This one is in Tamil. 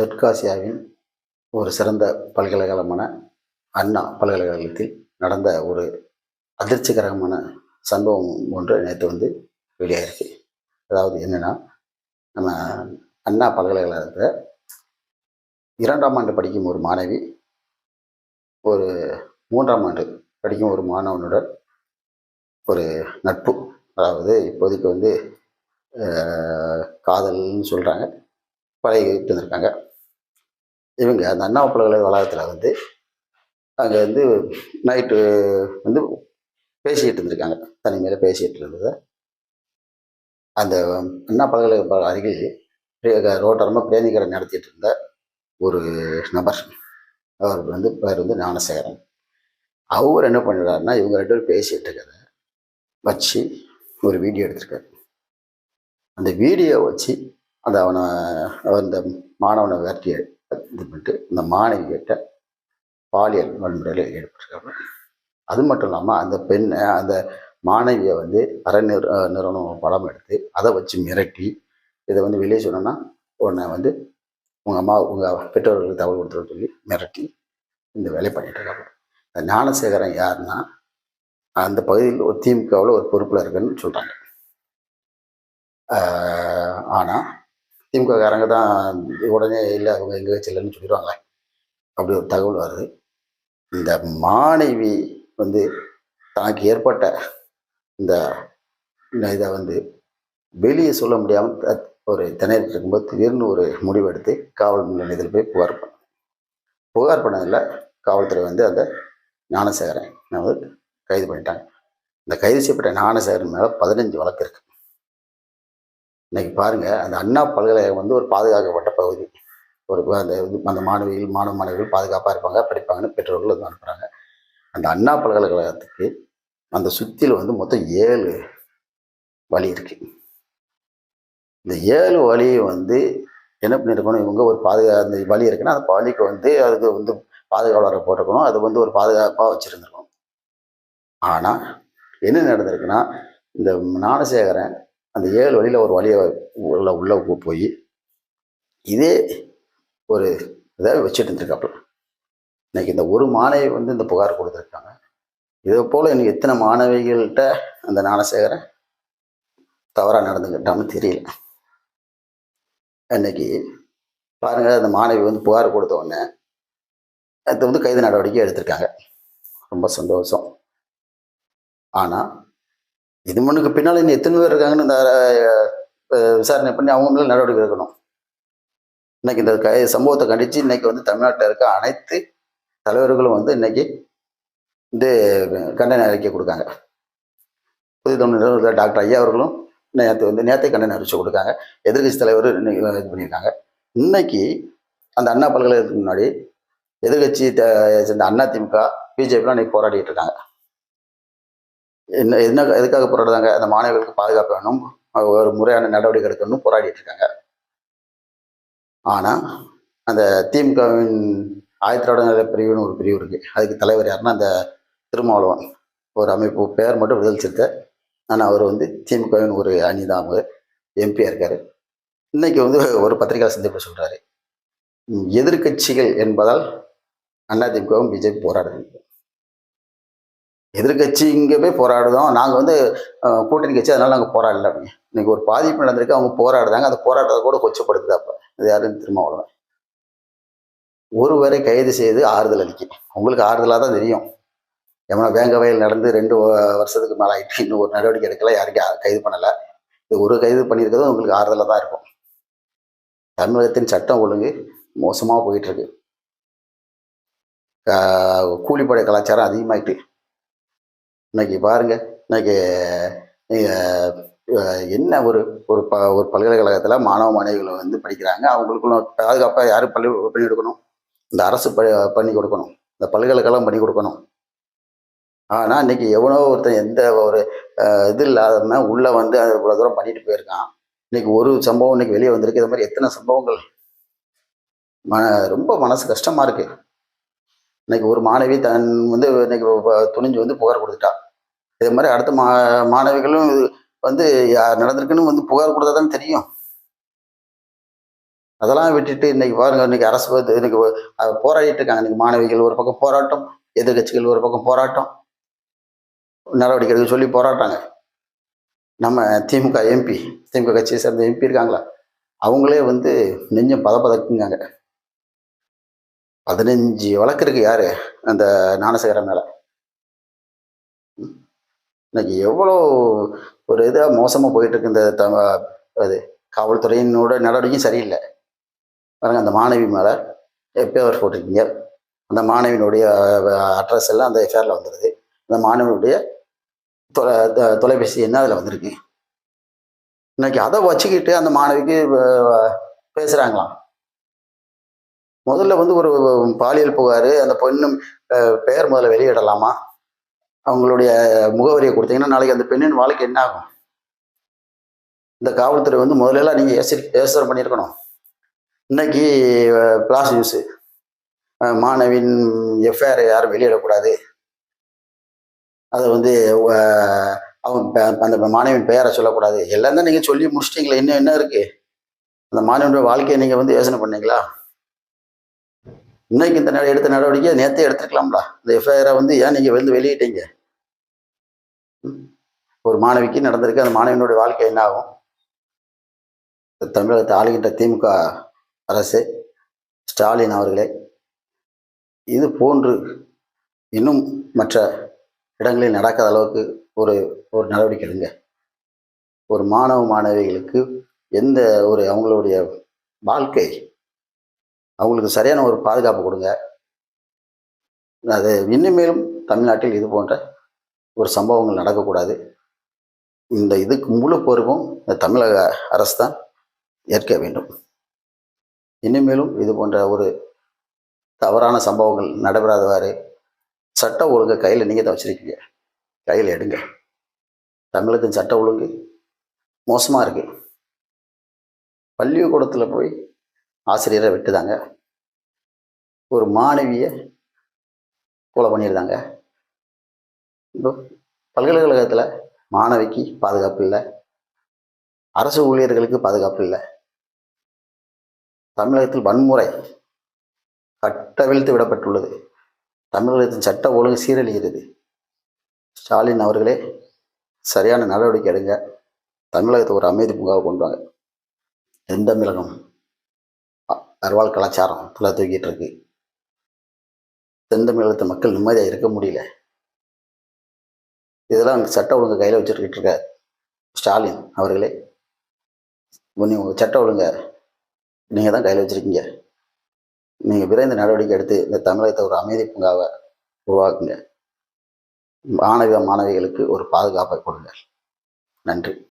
தெற்காசியாவின் ஒரு சிறந்த பல்கலைக்கழகமான அண்ணா பல்கலைக்கழகத்தில் நடந்த ஒரு அதிர்ச்சிகரமான சம்பவம் ஒன்று நேற்று வந்து வெளியாகிருக்கு அதாவது என்னென்னா நம்ம அண்ணா பல்கலைக்கழகத்தில் இரண்டாம் ஆண்டு படிக்கும் ஒரு மாணவி ஒரு மூன்றாம் ஆண்டு படிக்கும் ஒரு மாணவனுடன் ஒரு நட்பு. அதாவது இப்போதைக்கு வந்து காதல்னு சொல்கிறாங்க பழகிட்டு இருந்திருக்காங்க இவங்க அந்த அண்ணா பல்கலை வளாகத்தில் வந்து அங்கே வந்து நைட்டு வந்து பேசிக்கிட்டு இருந்திருக்காங்க. தனிமையில் பேசிக்கிட்டு இருந்தது. அந்த அண்ணா பல்கலை அருகில் பிரே- ரோட்டோரமாக பிரியாணி நடத்திட்டு இருந்த ஒரு நபர். அவர் வந்து பேர் வந்து ஞானசேகரன். அவர் என்ன பண்ணுறாருன்னா இவங்க ரெண்டு பேரும் பேசிகிட்டு இருக்கிறத வச்சு ஒரு வீடியோ எடுத்திருக்காரு. அந்த வீடியோ வச்சு அந்த அவனை அந்த மாணவனை விரட்டி இது பண்ணிட்டு இந்த மாணவி கிட்ட பாலியல் வன்முறையில் ஈடுபட்டிருக்காங்க அது மட்டும் இல்லாமல் அந்த பெண் அந்த மாணவியை வந்து அறநிற நிறுவனம் படம் எடுத்து அதை வச்சு மிரட்டி இதை வந்து வெளியே சொன்னோன்னா உன்னை வந்து உங்கள் அம்மா உங்கள் பெற்றோர்களுக்கு தகவல் கொடுத்துட சொல்லி மிரட்டி இந்த வேலையை பண்ணிட்டு இருக்காங்க. இந்த ஞானசேகரன் யாருன்னா அந்த பகுதியில் ஒரு திமுகவில் ஒரு பொறுப்பில் இருக்குன்னு சொல்கிறாங்க ஆனால் திமுககாரங்க தான் உடனே இல்லை அவங்க எங்கே வச்சிடலன்னு சொல்லிடுவாங்க அப்படி ஒரு தகவல் வருது. இந்த மாணவி வந்து தனக்கு ஏற்பட்ட இந்த இதை வந்து வெளியே சொல்ல முடியாமல் ஒரு திணறிட்டு இருக்கும்போது திடீர்னு ஒரு முடிவெடுத்து காவல் நிலையத்தில் போய் புகார் பண்ண. புகார் பண்ணதில் காவல்துறை வந்து அந்த ஞானசேகரன் வந்து கைது பண்ணிட்டாங்க. இந்த கைது செய்யப்பட்ட ஞானசேகரன் மேலே பதினஞ்சு வழக்கு இருக்குது இன்னைக்கு பாருங்கள் அந்த அண்ணா பல்கலைக்கழகம் வந்து ஒரு பாதுகாக்கப்பட்ட பகுதி. ஒரு அந்த இது- அந்த மாணவிகள் மாணவ மாணவிகள் பாதுகாப்பாக இருப்பாங்க படிப்பாங்கன்னு பெற்றோர்கள் வந்து அனுப்புகிறாங்க அந்த அண்ணா பல்கலைக்கழகத்துக்கு அந்த சுற்றியில் வந்து மொத்தம் ஏழு வழி இருக்குது இந்த ஏழு வழியை வந்து என்ன பண்ணியிருக்கணும் இவங்க ஒரு பாதுகா அந்த வழி இருக்குன்னா அந்த வழிக்கு வந்து அதுக்கு வந்து பாதுகாவலரை போட்டிருக்கணும் அது வந்து ஒரு பாதுகாப்பாக வச்சுருந்துருக்கணும். ஆனால் என்ன நடந்திருக்குன்னா இந்த ஞானசேகரன் அந்த ஏழு வழியில் ஒரு வழியை உள்ள உள்ளே போய் இதே ஒரு இதை வச்சுட்டு இருந்திருக்காப்புல. இன்னைக்கு இந்த ஒரு மாணவி வந்து இந்த புகார் கொடுத்துருக்காங்க. இதே போல் இன்னைக்கு எத்தனை மாணவிகள்கிட்ட அந்த ஞானசேகரன் தவறாக நடந்துக்கிட்டான்னு தெரியல. இன்னைக்கு பாருங்கள் அந்த மாணவி வந்து புகார் கொடுத்த உடனே அது வந்து கைது நடவடிக்கை எடுத்திருக்காங்க. ரொம்ப சந்தோஷம். ஆனால் இது முன்னுக்கு பின்னால் இன்னும் எத்தனை பேர் இருக்காங்கன்னு இந்த விசாரணை பண்ணி அவங்க மேலே நடவடிக்கை எடுக்கணும். இன்னைக்கு இந்த கை சம்பவத்தை கண்டித்து இன்னைக்கு வந்து தமிழ்நாட்டில் இருக்க அனைத்து தலைவர்களும் வந்து இன்னைக்கு வந்து கண்டன அறிக்கை கொடுக்காங்க. புதிய தமிழ் டாக்டர் ஐயா அவர்களும் நேற்று வந்து நேற்றே கண்டன அறிவிச்சு கொடுக்காங்க. எதிர்கட்சி தலைவர் இன்னைக்கு இது பண்ணியிருக்காங்க. இன்னைக்கு அந்த அண்ணா பல்கலைக்கழகத்துக்கு முன்னாடி எதிர்கட்சி சேர்ந்த அண்ணா திமுக பிஜேபிலாம் இன்னைக்கு போராடிட்டு இருக்காங்க. என்ன என்ன எதுக்காக போராடுறாங்க? அந்த மாணவர்களுக்கு பாதுகாப்பு வேணும். ஒரு முறையான நடவடிக்கை எடுக்கணும்னு போராடிட்டு இருக்காங்க. ஆனால் அந்த திமுகவின் ஆயிரத்தி தொள்ளாயிரத்தி பிரிவுன்னு ஒரு பிரிவு இருக்கு. அதுக்கு தலைவர் யாருன்னா அந்த திருமாவளவன். ஒரு அமைப்பு பெயர் மட்டும் விடுதலை சிறுத்தை ஆனால் அவர் வந்து திமுகவின் ஒரு அணி தான் அவர். எம்பியாக இருக்காரு. இன்னைக்கு வந்து ஒரு பத்திரிகை சந்திப்பு சொல்கிறாரு எதிர்கட்சிகள் எதிர்க்கட்சிகள் என்பதால் அதிமுகவும் பிஜேபி போராடுது. எதிர்க்கட்சி இங்கே போய் போராடுதோம். நாங்கள் வந்து கூட்டணி கட்சி அதனால் நாங்கள் போராடல. அப்படிங்க இன்னைக்கு ஒரு பாதிப்பு நடந்திருக்கு அவங்க போராடுறாங்க அந்த போராட்டத்தை கூட கொச்சப்படுத்துது அப்போ. இது யாரும் திருமாவளவன் ஒருவரை கைது செய்து ஆறுதல் அளிக்க. உங்களுக்கு ஆறுதலாக தான் தெரியும். எவனா வேங்க வயல் நடந்து ரெண்டு வருஷத்துக்கு மேலே ஆகிட்டு இன்னும் ஒரு நடவடிக்கை எடுக்கல யாருக்கும் கைது பண்ணலை. இது ஒரு கைது பண்ணியிருக்கிறதும் உங்களுக்கு ஆறுதலாக தான் இருக்கும். தமிழகத்தின் சட்டம் ஒழுங்கு மோசமாக போயிட்டுருக்கு கூலிப்படை கலாச்சாரம் அதிகமாகிட்டு இன்னைக்கு பாருங்க இன்னைக்கு என்ன ஒரு ஒரு ப ஒரு பல்கலைக்கழகத்தில் மாணவ மாணவிகளை வந்து படிக்கிறாங்க. அவங்களுக்குள்ள பாதுகாப்பாக யார் பள்ளி பண்ணி கொடுக்கணும் இந்த அரசு ப பண்ணி கொடுக்கணும். இந்த பல்கலைக்கழகம் பண்ணி கொடுக்கணும். ஆனால் இன்னைக்கு எவனோ ஒருத்தன் எந்த ஒரு இது இல்லாதவன் உள்ளே வந்து அது இவ்வளோ தூரம் பண்ணிட்டு போயிருக்கான். இன்னைக்கு ஒரு சம்பவம் இன்னைக்கு வெளியே வந்திருக்கு. இது மாதிரி எத்தனை சம்பவங்கள்? மன ரொம்ப மனசு கஷ்டமாக இருக்குது இன்னைக்கு ஒரு மாணவி தன் வந்து இன்னைக்கு துணிஞ்சு வந்து புகார் கொடுத்துட்டா. இதே மாதிரி அடுத்த மா மாணவிகளும் இது வந்து யார் நடந்திருக்குன்னு வந்து புகார் கொடுத்தா தான் தெரியும். அதெல்லாம் விட்டுட்டு இன்னைக்கு பாருங்க இன்னைக்கு அரசு வந்து இன்னைக்கு போராடிட்டு இருக்காங்க. இன்னைக்கு மாணவிகள் ஒரு பக்கம் போராட்டம் எதிர்கட்சிகள் ஒரு பக்கம் போராட்டம். நடவடிக்கை எடுக்க சொல்லி போராட்டாங்க நம்ம திமுக எம்பி திமுக கட்சியை சேர்ந்த எம்பி இருக்காங்களா? அவங்களே வந்து நெஞ்சம் பத பதக்குங்காங்க பதினஞ்சு வழக்கு இருக்கு யாரு? அந்த ஞானசேகரன் மேலே. இன்னைக்கு எவ்வளோ ஒரு இதாக மோசமாக போயிட்டு இருக்கு இந்த த அது காவல்துறையினோட நடவடிக்கையும் சரியில்லை. பாருங்க அந்த மாணவி மேலே பேவர் போட்டிருக்கீங்க. அந்த மாணவியினுடைய அட்ரஸ் எல்லாம் அந்த எஃப்ஐஆரில் வந்துடுது அந்த மாணவியுடைய தொலை த- தொலைபேசி என்ன அதில் வந்திருக்கு. இன்னைக்கு அதை வச்சுக்கிட்டு அந்த மாணவிக்கு பேசுகிறாங்களாம் முதல்ல வந்து ஒரு பாலியல் புகார் அந்த பொண்ணும் பெயர் முதல்ல வெளியிடலாமா? அவங்களுடைய முகவரியை கொடுத்தீங்கன்னா நாளைக்கு அந்த பெண்ணின் வாழ்க்கை என்ன ஆகும்? இந்த காவல்துறை வந்து முதலெல்லாம் நீங்கள் எசரி எசர் பண்ணியிருக்கணும். இன்னைக்கு பிளாஸ் நியூஸு மாணவின் எஃப்ஐஆர் யாரும் வெளியிடக்கூடாது. அதை வந்து அவங்க அவன் அந்த மாணவியின் பெயரை சொல்லக்கூடாது. எல்லாம் தான் நீங்கள் சொல்லி முடிச்சிட்டீங்களே இன்னும் என்ன இருக்குது அந்த மாணவனுடைய வாழ்க்கையை நீங்கள் வந்து யோசனை பண்ணீங்களா? இன்னைக்கு இந்த நட- எடுத்த நடவடிக்கை நேற்றே எடுத்துக்கலாம்ல இந்த எஃப்ஐஆரை வந்து ஏன் நீங்கள் வந்து வெளியிட்டீங்க? ஒரு மாணவிக்கு நடந்திருக்கு அந்த மாணவியினுடைய வாழ்க்கை என்ன ஆகும்? தமிழகத்தை ஆளுகின்ற திமுக அரசு ஸ்டாலின் அவர்களே இது போன்று இன்னும் மற்ற இடங்களில் நடக்காத அளவுக்கு ஒரு ஒரு நடவடிக்கை எடுங்க. ஒரு மாணவ மாணவிகளுக்கு எந்த ஒரு அவங்களுடைய வாழ்க்கை அவங்களுக்கு சரியான ஒரு பாதுகாப்பு கொடுங்க. அது இனிமேலும் தமிழ்நாட்டில் இது போன்ற ஒரு சம்பவங்கள் நடக்கக்கூடாது. இந்த இதுக்கு முழு பொறுப்பும் இந்த தமிழக அரசு தான் ஏற்க வேண்டும். இனிமேலும் இது போன்ற ஒரு தவறான சம்பவங்கள் நடைபெறாதவாறு சட்ட ஒழுங்கை கையில் நீங்கள் தான் வச்சுருக்கீங்க. கையில் எடுங்க. தமிழகத்தின் சட்ட ஒழுங்கு மோசமாக இருக்குது பள்ளிக்கூடத்தில் போய் ஆசிரியரை விட்டுதாங்க. ஒரு மாணவியை கொலை பண்ணியிருந்தாங்க இப்போ பல்கலைக்கழகத்தில் மாணவிக்கு பாதுகாப்பு இல்லை. அரசு ஊழியர்களுக்கு பாதுகாப்பு இல்லை. தமிழகத்தில் வன்முறை கட்டவிழ்த்து விடப்பட்டுள்ளது. தமிழகத்தின் சட்ட ஒழுங்கு சீரழிகிறது. ஸ்டாலின் அவர்களே சரியான நடவடிக்கை எடுங்க. தமிழகத்தை ஒரு அமைதி பூங்காவை கொண்டு வாங்க. தென்தமிழகம் அருவாள் கலாச்சாரம் தலை தூக்கிட்டு இருக்கு. தென்தமிழகத்து மக்கள் நிம்மதியாக இருக்க முடியல. இதெல்லாம் சட்ட ஒழுங்கு கையில் வச்சுருக்கிட்டு இருக்க ஸ்டாலின் அவர்களே. நீங்கள் உங்கள் சட்ட ஒழுங்க நீங்கள் தான் கையில் வச்சுருக்கீங்க. நீங்கள் விரைந்த நடவடிக்கை எடுத்து இந்த தமிழகத்தை ஒரு அமைதி பூங்காவை உருவாக்குங்க. மாணவ மாணவிகளுக்கு ஒரு பாதுகாப்பை கொடுங்க. நன்றி.